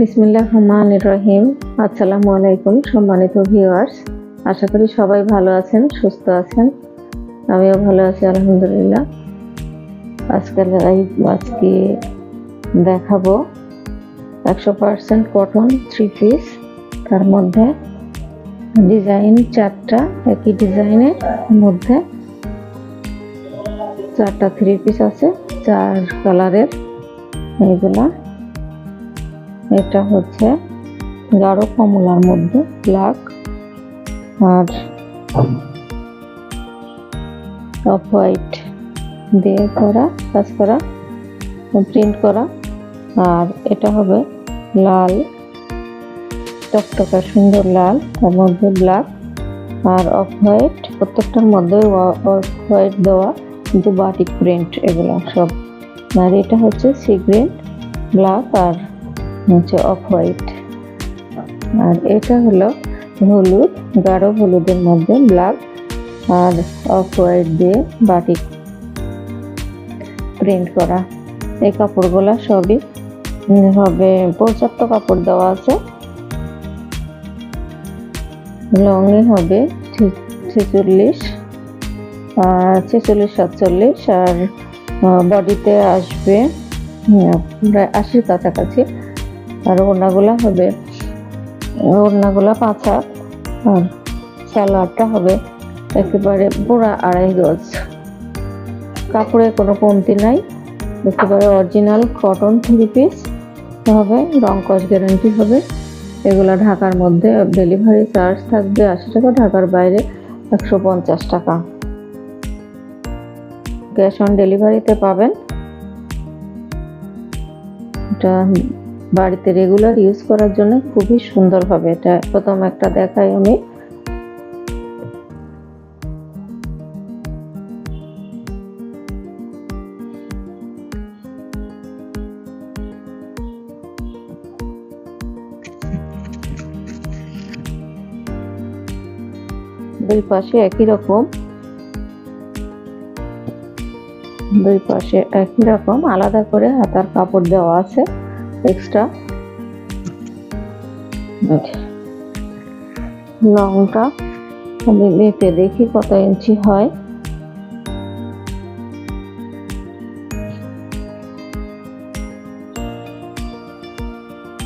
বিসমিল্লাহ রহমান রহিম আসসালামু আলাইকুম সম্মানিত ভিউয়ার্স। আশা করি সবাই ভালো আছেন, সুস্থ আছেন। আমিও ভালো আছি, আলহামদুলিল্লাহ। আজকাল আজকে দেখাবো একশো পার্সেন্ট কটন থ্রি পিস। তার মধ্যে ডিজাইন চারটা, একই ডিজাইনের মধ্যে চারটা থ্রি পিস আছে, চার কালারের। এইগুলা এটা হচ্ছে গাঢ় কমলার মধ্যে ব্ল্যাক আর অফ হোয়াইট দিয়ে করা, কাজ করা প্রিন্ট করা, আর এটা হবে লাল, টকটকা সুন্দর লাল, তার মধ্যে ব্ল্যাক আর অফ হোয়াইট প্রত্যেকটার মধ্যে অফ হোয়াইট দেওয়া কিন্তু বাটিক প্রিন্ট এগুলো সব। আর এটা হচ্ছে সিগ্রেট ব্ল্যাক আর হচ্ছে অফ হোয়াইট। আর এটা হলো হলুদ, গাঢ় হলুদের মধ্যে ব্ল্যাক আর অফ হোয়াইট দিয়ে বাটিক প্রিন্ট করা। এই কাপড়গুলো সবই হবে পর্যাপ্ত কাপড় দেওয়া আছে। লংয়ে হবে ছেচল্লিশ ছেচল্লিশ, সাতচল্লিশ, আর বডিতে আসবে প্রায় আশির কাছাকাছি। আর ওড়নাগুলা হবে, ওড়নাগুলা পাঁচ আর সালোয়ারটা হবে একেবারে পুরা আড়াই গজ। কাপড়ে কোনো কমতি নাই, একেবারে অরিজিনাল কটন থ্রি পিস হবে, রং কস গ্যারান্টি হবে। এগুলো ঢাকার মধ্যে ডেলিভারি চার্জ থাকবে আশি টাকা, ঢাকার বাইরে একশো পঞ্চাশ টাকা। ক্যাশ অন ডেলিভারিতে পাবেন। এটা বাড়িতে রেগুলার ইউজ করার জন্য খুবই সুন্দর হবে এটা। প্রথম একটা দেখাই আমি। দুই পাশে একই রকম। দুই পাশে একই রকম। আলাদা করে হাতার কাপড় দেওয়া আছে। এক্সট্রা লংটা আমি মেপে দেখি কত ইঞ্চি হয়।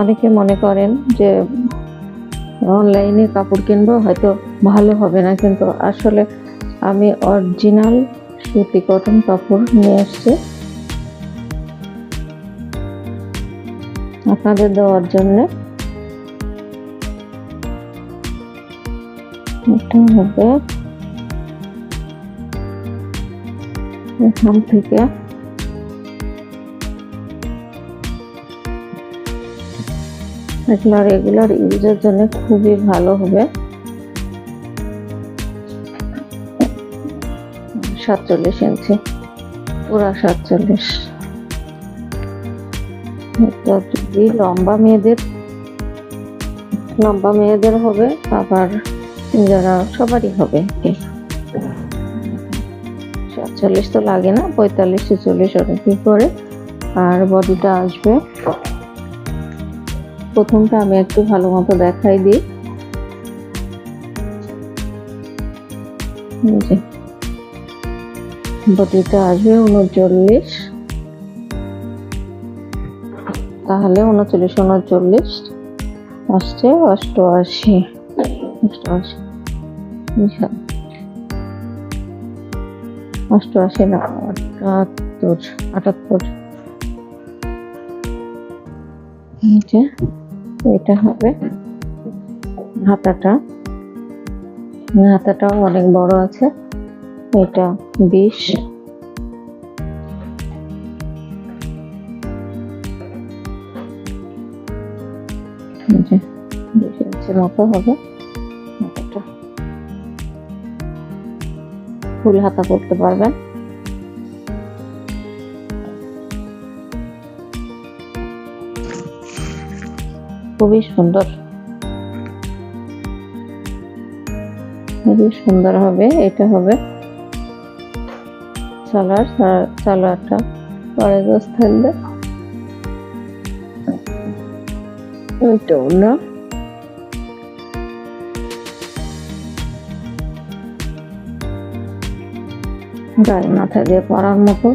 অনেকে মনে করেন যে অনলাইনে কাপড় কিনবো হয়তো ভালো হবে না, কিন্তু আসলে আমি অরিজিনাল সুতি কটন কাপড় নিয়ে আসছি আপনাদের দেওয়ার জন্য। হবে এখান থেকে। এগুলো রেগুলার ইউজের জন্য খুবই ভালো হবে। সাতচল্লিশ ইঞ্চি, পুরা সাতচল্লিশ। যদি লম্বা মেয়েদের লম্বা মেয়েদের হবে আবার যারা সবারই হবে। সাতচল্লিশ তো লাগে না, পঁয়তাল্লিশ, ছেচল্লিশ অনেকই করে। আর বডিটা আসবে। প্রথমটা আমি একটু ভালো মতো দেখাই দিই। বডিটা আসবে উনচল্লিশ। তাহলে উনচল্লিশ উনচল্লিশ। আসছে অষ্টআশি। অষ্টআশি। অষ্টআশি না, আটাত্তর আটাত্তর। এটা হবে হাতাটা হাতাটাও অনেক বড় আছে। এটা বিশ। ইঞ্চি মতো হবে। ফুল হাতা করতে পারবেন। খুবই সুন্দর। খুবই সুন্দর হবে, এটা হবে। সালার সালোয়ারটা। পরে গোস থাকবে এটাও না? গায়ে মাথা দিয়ে পরার মতো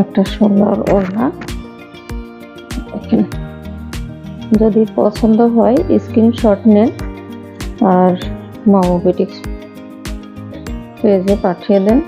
একটা সুন্দর ওড়না। দেখেন যদি পছন্দ হয় স্ক্রিনশট নেন আর মামোবেটিক্স পেজে পাঠিয়ে দেন।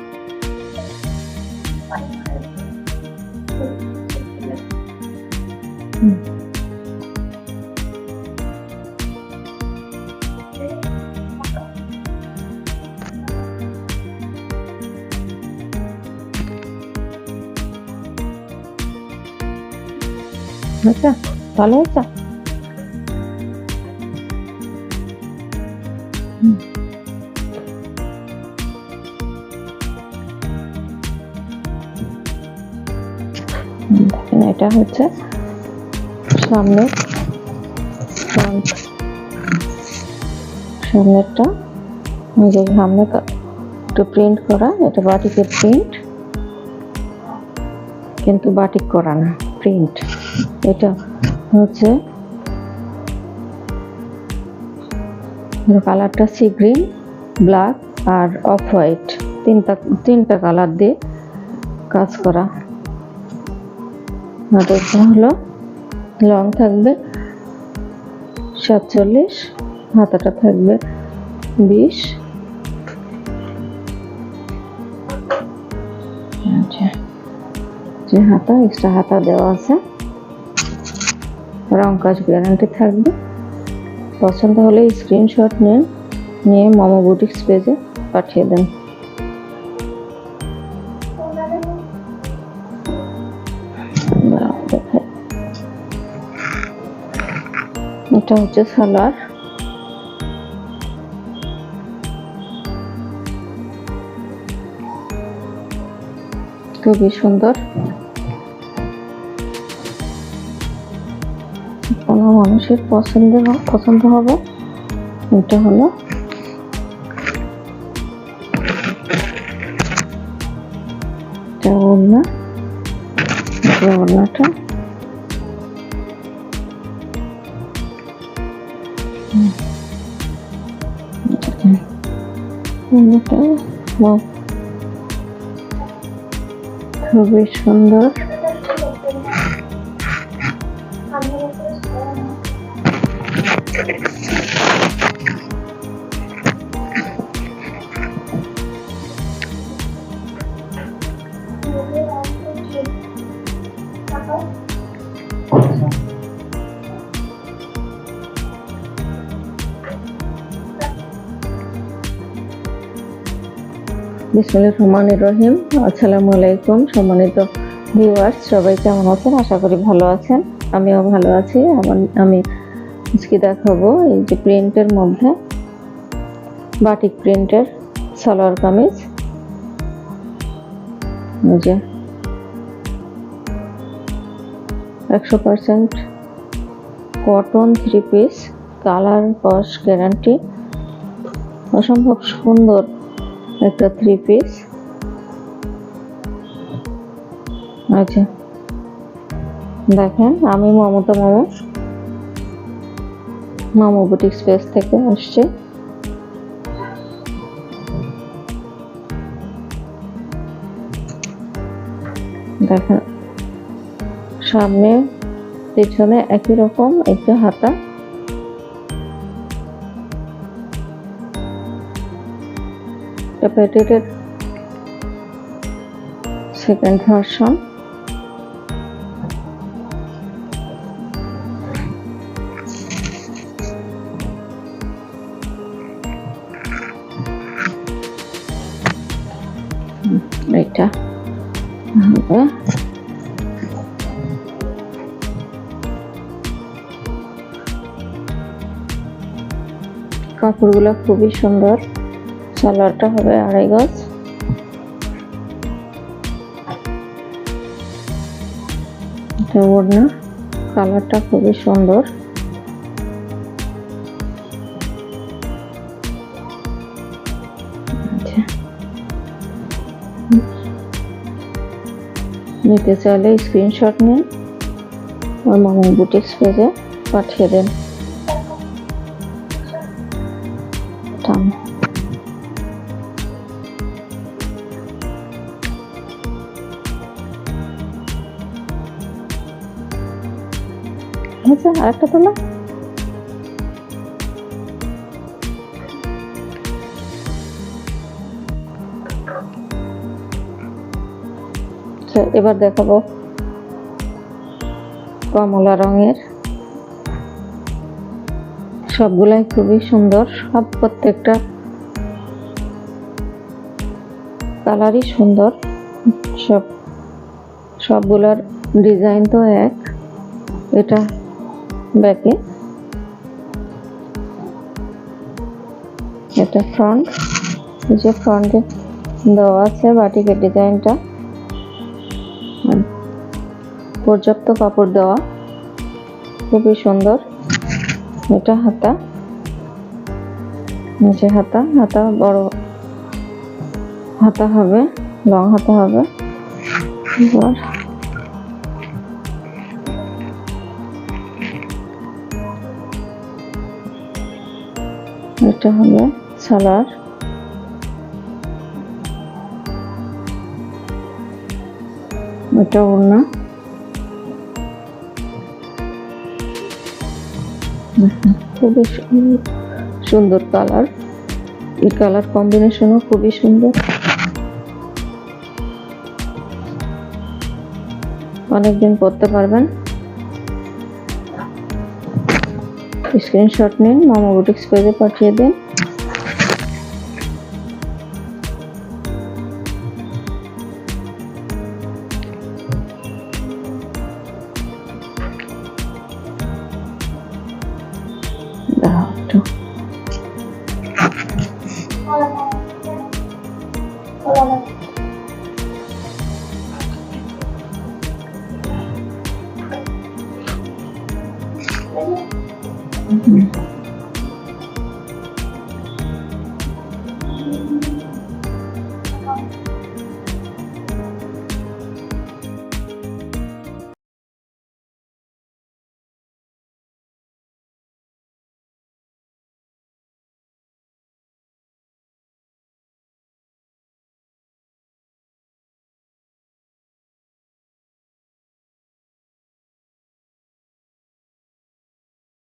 হয়েছে ভালো হয়েছে? এটা হচ্ছে সামনে। সামনেরটা যে সামনে একটু প্রিন্ট করা, এটা বাটিকের প্রিন্ট কিন্তু বাটিক করা না। প্রিন্ট এটা হচ্ছে কালারটা সি গ্রিন ব্ল্যাক আর অফ হোয়াইট তিনটা তিনটা কালার দিয়ে কাজ করা। আর হলো লং থাকবে সাতচল্লিশ, হাতাটা থাকবে বিশ। যে হাতা এক্সট্রা হাতা দেওয়া আছে। রং কাজ গ্যারান্টি থাকবে। পছন্দ হলে স্ক্রিনশট নিন নিয়ে মোমো বুটিক্স পেজে পাঠিয়ে দেন। এটা হচ্ছে সালোয়ার। খুবই সুন্দর। কোনো মানুষের পছন্দ পছন্দ হবে এটা হলো ওড়না ওড়নাটা। ওড়নাটা খুবই সুন্দর। বিসমুল্লাহ রহমান রহিম। আসসালামু আলাইকুম সম্মানিত ভিউয়ার্স সবাই কেমন আছেন? আশা করি ভালো আছেন। আমিও ভালো আছি। আমি আজকে দেখাবো এই যে প্রিন্টের মধ্যে বাটিক প্রিন্টের সালোয়ার কামিজ। যে একশো percent cotton three piece, colour কস গ্যারান্টি। অসম্ভব সুন্দর একটা থ্রি পিস আচ্ছা। দেখেন, আমি মমতা মামা। মামা বুটিক স্পেস থেকে আসছে। দেখেন, সামনে, পেছনে একই রকম, একটা হাতা। এটা প্যাটেটের সেকেন্ড ভার্সন এটা হবে। কাপড়গুলো খুবই সুন্দর। কালারটা হবে আড়াই গজ। ওড়না। কালারটা খুবই সুন্দর। আচ্ছা। নিতে চাইলে স্ক্রিনশট নিন। আমার মামুন বুটিক্স পেজে পাঠিয়ে দেন। থাম হয়েছে আরেকটা তোলা। আচ্ছা, এবার দেখাবো কমলা রঙের। সবগুলাই খুবই সুন্দর সব প্রত্যেকটা কালারই সুন্দর। সব সবগুলার ডিজাইন তো এক এটা ব্যাকে। এটা ফ্রন্ট যে ফ্রন্টে দেওয়া আছে বাটিকের ডিজাইনটা। পর্যাপ্ত কাপড় দেওয়া। খুবই সুন্দর। এটা হাতা। নিচে হাতা। হাতা বড় হাতা হবে লং হাতা হবে। এবার এটা হলো সালার। এটা ওড়না। খুবই সুন্দর কালার। এই কালার কম্বিনেশনও খুবই সুন্দর। অনেকদিন পরতে পারবেন। স্ক্রিনশট নিন মামা বুটিক্স পেজে পাঠিয়ে দিন। দাঁড়াও